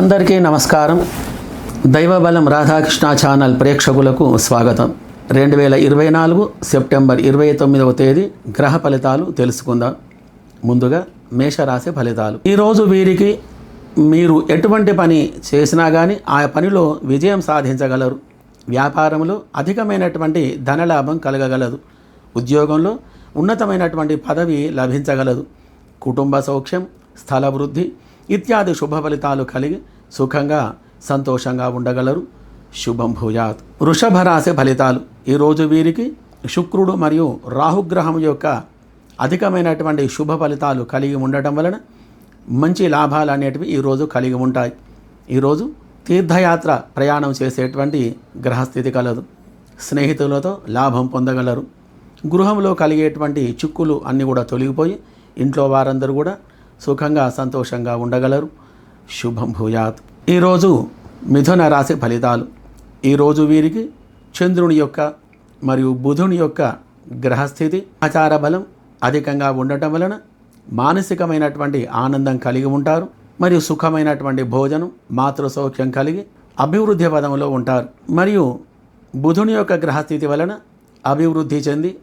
అందరికీ నమస్కారం. దైవబలం రాధాకృష్ణ ఛానల్ ప్రేక్షకులకు స్వాగతం. రెండు వేల ఇరవై నాలుగు సెప్టెంబర్ ఇరవై తొమ్మిదవ తేదీ గ్రహ ఫలితాలు తెలుసుకుందాం. ముందుగా మేషరాశి ఫలితాలు. ఈరోజు వీరికి మీరు ఎటువంటి పని చేసినా కానీ ఆ పనిలో విజయం సాధించగలరు. వ్యాపారంలో అధికమైనటువంటి ధనలాభం కలగగలదు. ఉద్యోగంలో ఉన్నతమైనటువంటి పదవి లభించగలదు. కుటుంబ సౌఖ్యం స్థల వృద్ధి ఇత్యాది శుభ ఫలితాలు కలిగి సుఖంగా సంతోషంగా ఉండగలరు. శుభం భూయాత్. వృషభ రాశి ఫలితాలు ఈరోజు వీరికి శుక్రుడు మరియు రాహుగ్రహం యొక్క అధికమైనటువంటి శుభ ఫలితాలు కలిగి ఉండటం వలన మంచి లాభాలు అనేటివి ఈరోజు కలిగి ఉంటాయి. ఈరోజు తీర్థయాత్ర ప్రయాణం చేసేటువంటి గ్రహస్థితి కలదు. స్నేహితులతో లాభం పొందగలరు. గృహంలో కలిగేటువంటి చిక్కులు అన్నీ కూడా తొలగిపోయి ఇంట్లో వారందరూ కూడా సుఖంగా సంతోషంగా ఉండగలరు. శుభం భూయాత్. ఈరోజు మిథున రాశి ఫలితాలు. ఈరోజు వీరికి చంద్రుని యొక్క మరియు బుధుని యొక్క గ్రహస్థితి ఆచార బలం అధికంగా ఉండటం వలన మానసికమైనటువంటి ఆనందం కలిగి ఉంటారు. మరియు సుఖమైనటువంటి భోజనం మాతృ సౌఖ్యం కలిగి అభివృద్ధి పదంలో ఉంటారు. మరియు బుధుని యొక్క గ్రహస్థితి వలన అభివృద్ధి చెంది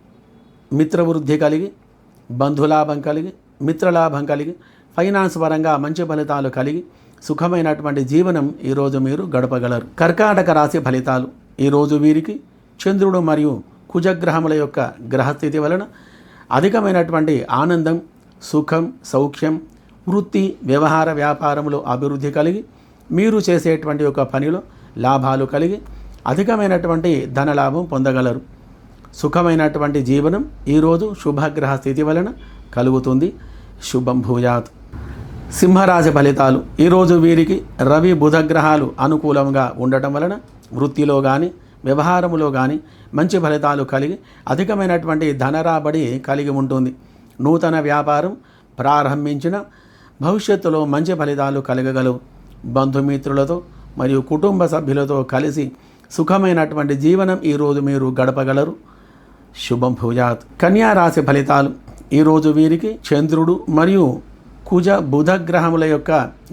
మిత్రవృద్ధి కలిగి బంధులాభం కలిగి మిత్రలాభం కలిగి ఫైనాన్స్ పరంగా మంచి ఫలితాలు కలిగి సుఖమైనటువంటి జీవనం ఈరోజు మీరు గడపగలరు. కర్కాటక రాశి ఫలితాలు. ఈరోజు వీరికి చంద్రుడు మరియు కుజగ్రహముల యొక్క గ్రహస్థితి వలన అధికమైనటువంటి ఆనందం సుఖం సౌఖ్యం వృత్తి వ్యవహార వ్యాపారములో అభివృద్ధి కలిగి మీరు చేసేటువంటి ఒక పనిలో లాభాలు కలిగి అధికమైనటువంటి ధనలాభం పొందగలరు. సుఖమైనటువంటి జీవనం ఈరోజు శుభగ్రహ స్థితి వలన కలుగుతుంది. శుభం భూయాత్ సింహరాశి ఫలితాలు. ఈరోజు వీరికి రవి బుధగ్రహాలు అనుకూలంగా ఉండటం వలన వృత్తిలో కానీ వ్యవహారములో కానీ మంచి ఫలితాలు కలిగి అధికమైనటువంటి ధనరాబడి కలిగి ఉంటుంది. నూతన వ్యాపారం ప్రారంభించిన భవిష్యత్తులో మంచి ఫలితాలు కలగగలవు. బంధుమిత్రులతో మరియు కుటుంబ సభ్యులతో కలిసి సుఖమైనటువంటి జీవనం ఈరోజు మీరు గడపగలరు. శుభం భూజాత్. కన్యా రాశి ఫలితాలు. ఈరోజు వీరికి చంద్రుడు మరియు కుజ బుధ గ్రహముల యొక్క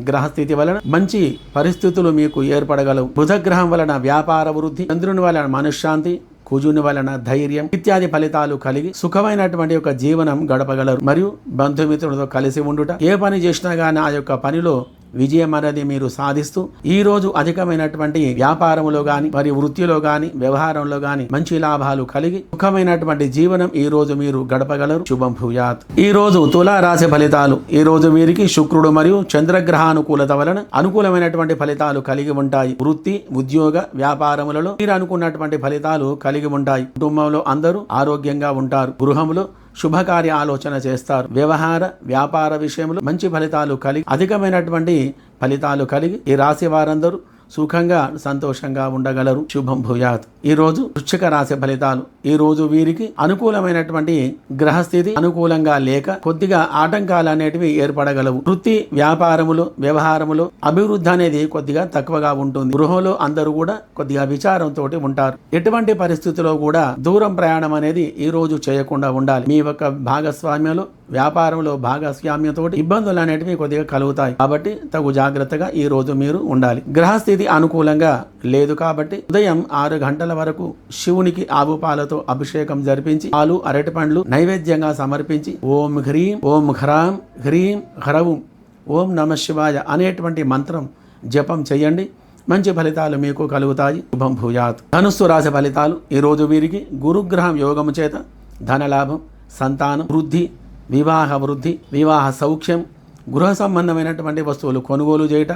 గ్రహస్థితి వలన మంచి పరిస్థితులు మీకు ఏర్పడగలవు. బుధ గ్రహం వలన వ్యాపార వృద్ధి చంద్రుని వలన మనశ్శాంతి కుజుని వలన ధైర్యం ఇత్యాది ఫలితాలు కలిగి సుఖమైనటువంటి ఒక జీవనం గడపగలరు. మరియు బంధుమిత్రులతో కలిసి ఉండుట ఏ పని చేసినా కానీ ఆ యొక్క పనిలో విజయం అనేది మీరు సాధిస్తూ ఈ రోజు అధికమైనటువంటి వ్యాపారంలో గాని మరి వృత్తిలో గాని వ్యవహారంలో గాని మంచి లాభాలు కలిగి సుఖమైనటువంటి జీవనం ఈ రోజు మీరు గడపగలరు. శుభం భూయాత్. ఈ రోజు తులారాశి ఫలితాలు ఈ రోజు వీరికి శుక్రుడు మరియు చంద్రగ్రహానుకూలత వలన అనుకూలమైనటువంటి ఫలితాలు కలిగి ఉంటాయి. వృత్తి ఉద్యోగ వ్యాపారములలో మీరు అనుకున్నటువంటి ఫలితాలు కలిగి ఉంటాయి. కుటుంబంలో అందరూ ఆరోగ్యంగా ఉంటారు. గృహంలో శుభకార్య ఆలోచన చేస్తారు. వ్యవహార వ్యాపార విషయంలో మంచి ఫలితాలు కలిగి అధికమైనటువంటి ఫలితాలు కలిగి ఈ రాశి వారందరూ సుఖంగా సంతోషంగా ఉండగలరు. శుభం భూయాత్. ఈ రోజు వృశ్చిక రాశి ఫలితాలు. ఈ రోజు వీరికి అనుకూలమైనటువంటి గ్రహస్థితి అనుకూలంగా లేక కొద్దిగా ఆటంకాలు అనేటివి ఏర్పడగలవు. వృత్తి వ్యాపారములు వ్యవహారములు అభివృద్ధి అనేది కొద్దిగా తక్కువగా ఉంటుంది. గృహంలో అందరూ కూడా కొద్దిగా విచారంతో ఉంటారు. ఎటువంటి పరిస్థితిలో కూడా దూరం ప్రయాణం అనేది ఈ రోజు చేయకుండా ఉండాలి. మీ యొక్క భాగస్వామ్యంలో వ్యాపారంలో భాగస్వామ్యంతో ఇబ్బందులు అనేటివి కొద్దిగా కలుగుతాయి. కాబట్టి తగు జాగ్రత్తగా ఈ రోజు మీరు ఉండాలి. గ్రహస్థితి అనుకూలంగా లేదు కాబట్టి ఉదయం ఆరు గంటల వరకు శివునికి ఆవు పాలతో అభిషేకం జరిపించి పాలు అరటి పండ్లు నైవేద్యంగా సమర్పించి ఓం హ్రీం ఓం హ్రాం హ్రీం హ్రవం ఓం నమ శివాయ అనేటువంటి మంత్రం జపం చేయండి. మంచి ఫలితాలు మీకు కలుగుతాయి. శుభం భూయాత్. ధనుస్సు రాశి ఫలితాలు. ఈరోజు వీరికి గురుగ్రహం యోగము చేత ధనలాభం సంతానం వృద్ధి వివాహ వృద్ధి వివాహ సౌఖ్యం గృహ సంబంధమైనటువంటి వస్తువులు కొనుగోలు చేయట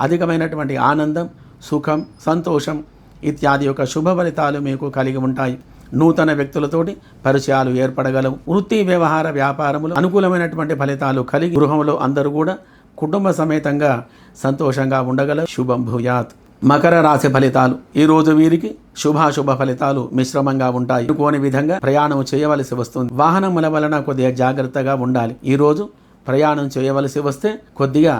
అధికమైనటువంటి ఆనందం సుఖం సంతోషం ఇత్యాది యొక్క శుభ ఫలితాలు మీకు కలిగి ఉంటాయి. నూతన వ్యక్తులతోటి పరిచయాలు ఏర్పడగలవు. వృత్తి వ్యవహార వ్యాపారములు అనుకూలమైనటువంటి ఫలితాలు కలిగి గృహంలో అందరూ కూడా కుటుంబ సమేతంగా సంతోషంగా ఉండగల శుభం భూయాత్. మకర రాశి ఫలితాలు. ఈరోజు వీరికి శుభాశుభ ఫలితాలు మిశ్రమంగా ఉంటాయి. అనుకోని విధంగా ప్రయాణం చేయవలసి వస్తుంది. వాహనముల వలన కొద్దిగా జాగ్రత్తగా ఉండాలి. ఈరోజు ప్రయాణం చేయవలసి వస్తే కొద్దిగా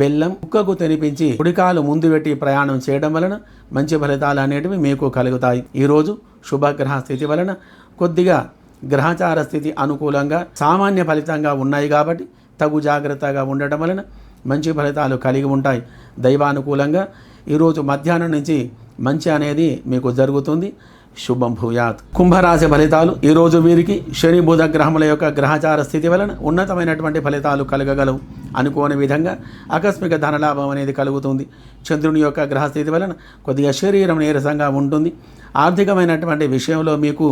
బెల్లం కుక్కకు తినిపించి కుడికాలు ముందు పెట్టి ప్రయాణం చేయడం వలన మంచి ఫలితాలు అనేటివి మీకు కలుగుతాయి. ఈరోజు శుభగ్రహ స్థితి వలన కొద్దిగా గ్రహచార స్థితి అనుకూలంగా సామాన్య ఫలితంగా ఉన్నాయి కాబట్టి తగు జాగ్రత్తగా ఉండటం వలన మంచి ఫలితాలు కలిగి ఉంటాయి. దైవానుకూలంగా ఈరోజు మధ్యాహ్నం నుంచి మంచి అనేది మీకు జరుగుతుంది. శుభం భూయాత్. కుంభరాశి ఫలితాలు ఈరోజు వీరికి శని బుధ గ్రహముల యొక్క గ్రహచార స్థితి వలన ఉన్నతమైనటువంటి ఫలితాలు కలగగలవు అనుకోని విధంగా ఆకస్మిక ధనలాభం అనేది కలుగుతుంది. చంద్రుని యొక్క గ్రహస్థితి వలన కొద్దిగా శరీరం నీరసంగా ఉంటుంది. ఆర్థికమైనటువంటి విషయంలో మీకు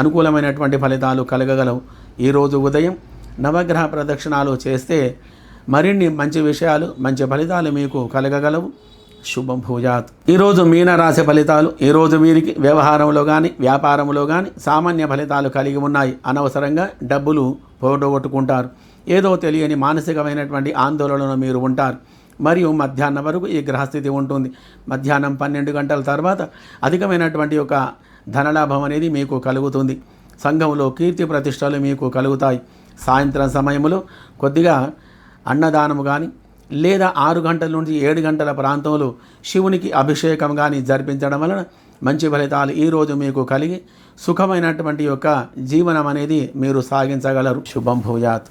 అనుకూలమైనటువంటి ఫలితాలు కలగగలవు. ఈరోజు ఉదయం నవగ్రహ ప్రదక్షిణాలు చేస్తే మరిన్ని మంచి విషయాలు మంచి ఫలితాలు మీకు కలగగలవు. శుభం భూజాత్. ఈరోజు మీనరాశి ఫలితాలు ఈరోజు వీరికి వ్యవహారంలో కానీ వ్యాపారంలో కానీ సామాన్య ఫలితాలు కలిగి ఉన్నాయి. అనవసరంగా డబ్బులు పోగొట్టుకుంటారు. ఏదో తెలియని మానసికమైనటువంటి ఆందోళనలో మీరు ఉంటారు. మరియు మధ్యాహ్నం వరకు ఈ గ్రహస్థితి ఉంటుంది. మధ్యాహ్నం పన్నెండు గంటల తర్వాత అధికమైనటువంటి ఒక ధనలాభం అనేది మీకు కలుగుతుంది. సంఘంలో కీర్తి ప్రతిష్టలు మీకు కలుగుతాయి. సాయంత్రం సమయంలో కొద్దిగా అన్నదానము కానీ లేదా ఆరు గంటల నుంచి ఏడు గంటల ప్రాంతంలో శివునికి అభిషేకం కానీ జరిపించడం వలన మంచి ఫలితాలు ఈరోజు మీకు కలిగి సుఖమైనటువంటి యొక్క జీవనం అనేది మీరు సాగించగలరు. శుభం భూయాత్.